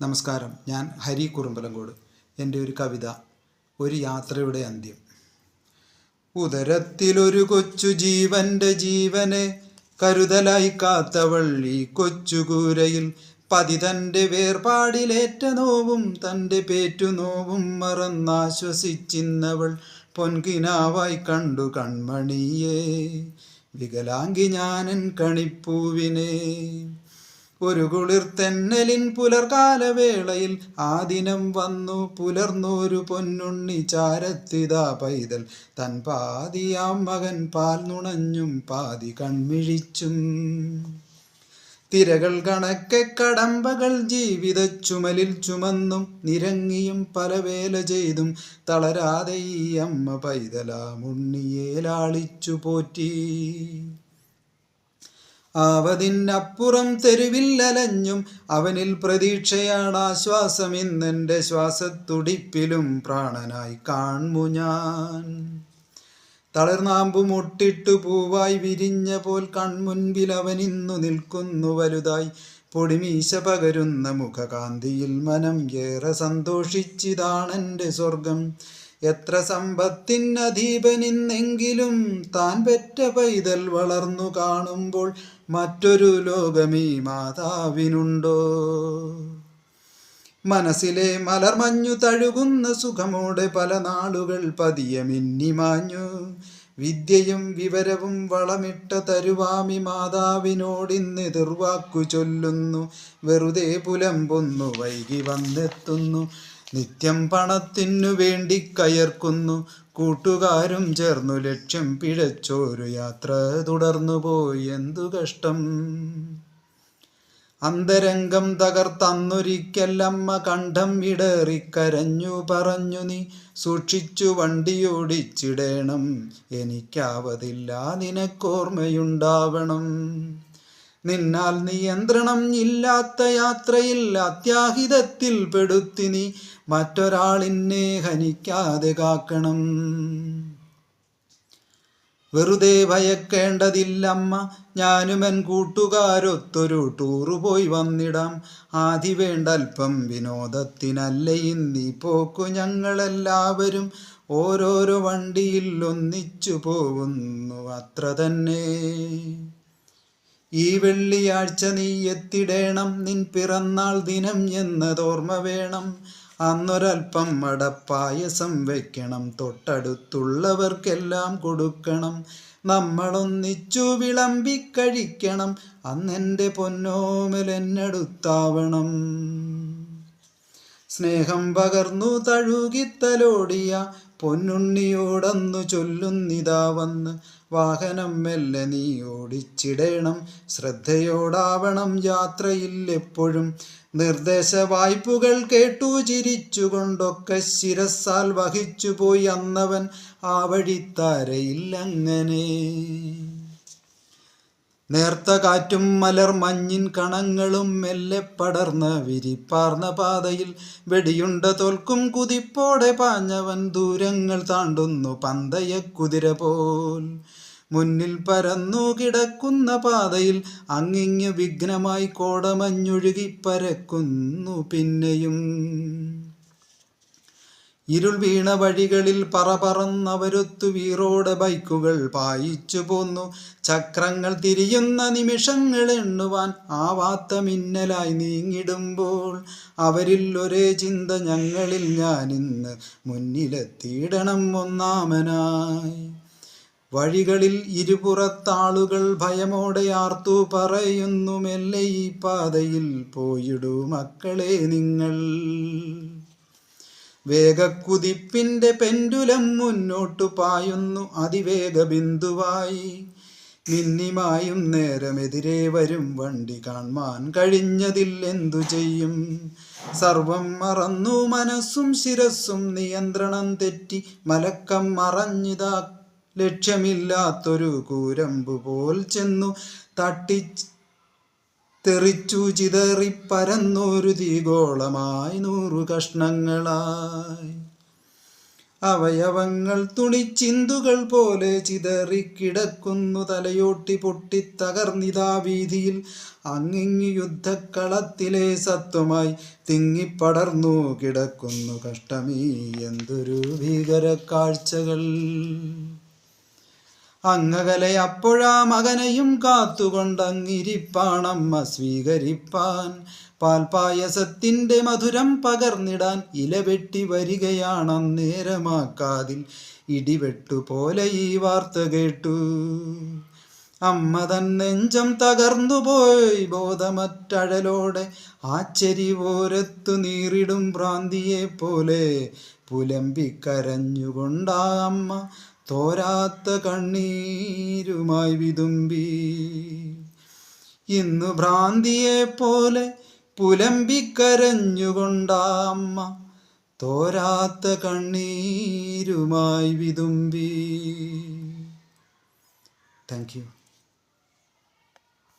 നമസ്കാരം. ഞാൻ ഹരി കുറുമ്പലങ്കോട്. എന്റെ ഒരു കവിത ഒരു യാത്രയുടെ അന്ത്യം. ഉദരത്തിലൊരു കൊച്ചു ജീവന്റെ ജീവനെ കരുതലായി കാത്തവൾ ഈ കൊച്ചുകൂരയിൽ പതിതന്റെ വേർപാടിലേറ്റ നോവും തന്റെ പേറ്റുനോവും മറന്നാശ്വസിച്ചിന്നവൾ പൊൻകിനാവായി കണ്ടു കൺമണിയേ. വികലാംഗി ഞാനൻ കണിപ്പൂവിനെ. ഒരു കുളിർ തെന്നലിൻ പുലർകാലവേളയിൽ ആ ദിനം വന്നു പുലർന്നൊരു പൊന്നുണ്ണി ചാരത്തിതാ പൈതൽ. തൻ പാതിയാം മകൻ പാൽ നുണഞ്ഞും പാതി കൺമിഴിച്ചും. തിരകൾ കണക്കെ കടമ്പകൾ ജീവിത ചുമലിൽ ചുമന്നും നിരങ്ങിയും പലവേല ചെയ്തും തളരാതെ ഈ അമ്മ പൈതലാമുണ്ണിയെ ലാളിച്ചു പോറ്റി. ആവതിനപ്പുറം തെരുവിൽ അലഞ്ഞും അവനിൽ പ്രതീക്ഷയാണ് ആശ്വാസം ഇന്നെന്റെ ശ്വാസത്തുടിപ്പിലും പ്രാണനായി കാൺമു ഞാൻ. തളർന്നാമ്പു മുട്ടിട്ടു പൂവായി വിരിഞ്ഞ പോൽ കൺമുൻപിൽ അവൻ ഇന്നു നിൽക്കുന്നു വലുതായി. പൊടിമീശ പകരുന്ന മുഖകാന്തിയിൽ മനം ഏറെ സന്തോഷിച്ചിതാണെന്റെ സ്വർഗം. എത്ര സമ്പത്തിനധീപനിന്നെങ്കിലും താൻ പെറ്റ പൈതൽ വളർന്നു കാണുമ്പോൾ മറ്റൊരു ലോകമീ മാതാവിനുണ്ടോ? മനസ്സിലെ മലർമഞ്ഞു തഴുകുന്ന സുഖമോടെ പല നാളുകൾ പതിയെ മിന്നിമാഞ്ഞു വിദ്യയും വിവരവും വളമിട്ട തരുവാമി മാതാവിനോടിന്ന് എതിർവാക്കു ചൊല്ലുന്നു. വെറുതെ പുലമ്പൊന്നു വൈകി വന്നെത്തുന്നു. നിത്യം പണത്തിനു വേണ്ടി കയർക്കുന്നു. കൂട്ടുകാരും ചേർന്നു ലക്ഷ്യം പിഴച്ചോരു യാത്ര തുടർന്നു പോയി. എന്തു കഷ്ടം. അന്തരംഗം തകർത്തന്നൊരിക്കലമ്മ കണ്ഠം ഇടറിക്കരഞ്ഞു പറഞ്ഞു നീ. സൂക്ഷിച്ചു വണ്ടിയോടിച്ചിടേണം. എനിക്കാവതില്ല. നിനക്കോർമ്മയുണ്ടാവണം. നിന്നാൽ നിയന്ത്രണം ഇല്ലാത്ത യാത്രയിൽ അത്യാഹിതത്തിൽ പെടുത്തി നീ മറ്റൊരാളിനെ ഹനിക്കാതെ കാക്കണം. വെറുതെ ഭയക്കേണ്ടതില്ലമ്മ. ഞാനുമൻ കൂട്ടുകാരൊത്തൊരു ടൂറ് പോയി വന്നിടാം. ആദി വേണ്ടൽപ്പം വിനോദത്തിനല്ലേ ഇന്നീ പോക്കു ഞങ്ങളെല്ലാവരും. ഓരോരോ വണ്ടിയിൽ ഒന്നിച്ചു പോകുന്നു അത്ര തന്നെ. ഈ വെള്ളിയാഴ്ച നീ എത്തിടേണം നിൻ പിറന്നാൾ ദിനം എന്നതോർമ്മ വേണം. അന്നൊരൽപ്പം മടപ്പായസം വെക്കണം. തൊട്ടടുത്തുള്ളവർക്കെല്ലാം കൊടുക്കണം. നമ്മളൊന്നിച്ചു വിളമ്പി കഴിക്കണം. അന്നെന്റെ പൊന്നോമൽ എന്നടുത്താവണം. സ്നേഹം പകർന്നു തഴുകിത്തലോടിയ പൊന്നുണ്ണിയോടന്നു ചൊല്ലുന്നിതാ വന്ന്. വാഹനം മെല്ലെ നീ ഓടിച്ചിടേണം. ശ്രദ്ധയോടാവണം യാത്രയിൽ എപ്പോഴും. നിർദ്ദേശ വായ്പകൾ കേട്ടു ചിരിച്ചുകൊണ്ടൊക്കെ ശിരസാൽ വഹിച്ചു പോയി അന്നവൻ ആ വഴിത്താരയില്ലങ്ങനെ നേർത്ത കാറ്റും മലർ മഞ്ഞിൻ കണങ്ങളും മെല്ലെ പടർന്ന വിരിപ്പാർന്ന പാതയിൽ വെടിയുണ്ട തോൽക്കും കുതിപ്പോടെ പാഞ്ഞവൻ ദൂരങ്ങൾ താണ്ടുന്നു പന്തയ കുതിര പോൽ. മുന്നിൽ പരന്നു കിടക്കുന്ന പാതയിൽ അങ്ങിങ്ങു വിഘ്നമായി കോടമഞ്ഞൊഴുകി പരക്കുന്നു പിന്നെയും. ഇരുൾ വീണ വഴികളിൽ പറ പറന്നവരൊത്തു വീറോടെ ബൈക്കുകൾ പായിച്ചു പോന്നു. ചക്രങ്ങൾ തിരിയുന്ന നിമിഷങ്ങൾ എണ്ണുവാൻ ആവാത്ത മിന്നലായി നീങ്ങിടുമ്പോൾ അവരിൽ ഒരേ ചിന്ത ഞങ്ങളിൽ ഞാനിന്ന് മുന്നിലെത്തിയിടണം ഒന്നാമനായി. വഴികളിൽ ഇരുപുറത്താളുകൾ ഭയമോടെ ആർത്തു പറയുന്നു മെല്ലെ ഈ പാതയിൽ പോയിടൂ മക്കളെ നിങ്ങൾ. വേഗക്കുതിപ്പിന്റെ പെൻഡുലം മുന്നോട്ടു പായുന്നു അതിവേഗ ബിന്ദുവായി മിന്നിമായും നേരമെതിരെ വരും വണ്ടി കാണാൻ കഴിഞ്ഞതില്ലെന്തു ചെയ്യും? സർവം മറന്നു മനസ്സും ശിരസ്സും നിയന്ത്രണം തെറ്റി മലക്കം മറഞ്ഞിതാ ലക്ഷ്യമില്ലാത്തൊരു കൂരമ്പു പോൽ ചെന്നു തട്ടി തെറിച്ചു ചിതറി പരന്നൊരു തീഗോളമായി നൂറു കഷ്ണങ്ങളായി. അവയവങ്ങൾ തുണിച്ചിന്തുകൾ പോലെ ചിതറിക്കിടക്കുന്നു തലയോട്ടി പൊട്ടിത്തകർന്നിതാ വീതിയിൽ. അങ്ങിങ്ങി യുദ്ധക്കളത്തിലെ സത്വമായി തിങ്ങിപ്പടർന്നു കിടക്കുന്നു കഷ്ടമീ എന്തൊരു ഭീകര കാഴ്ചകൾ അങ്ങകലെ അപ്പോഴാ മകനെയും കാത്തുകൊണ്ടങ്ങിരിപ്പാണമ്മ സ്വീകരിപ്പാൻ. പാൽപായസത്തിന്റെ മധുരം പകർന്നിടാൻ ഇലവെട്ടി വരികയാണന്നേരമാക്കാതിൽ ഇടിവെട്ടു പോലെ ഈ വാർത്ത കേട്ടു. അമ്മ തൻ നെഞ്ചം തകർന്നുപോയി ബോധമറ്റഴലോടെ ആച്ചരിവോരത്തു നീറിടും ഭ്രാന്തിയെ പോലെ പുലമ്പിക്കരഞ്ഞുകൊണ്ടാ അമ്മ തോരാത്ത കണ്ണീരുമായി വിതുമ്പി. ഇന്നു ഭ്രാന്തിയെ പോലെ പുലമ്പിക്കരഞ്ഞുകൊണ്ടാമ്മ തോരാത്ത കണ്ണീരുമായി വിതുമ്പി. Thank you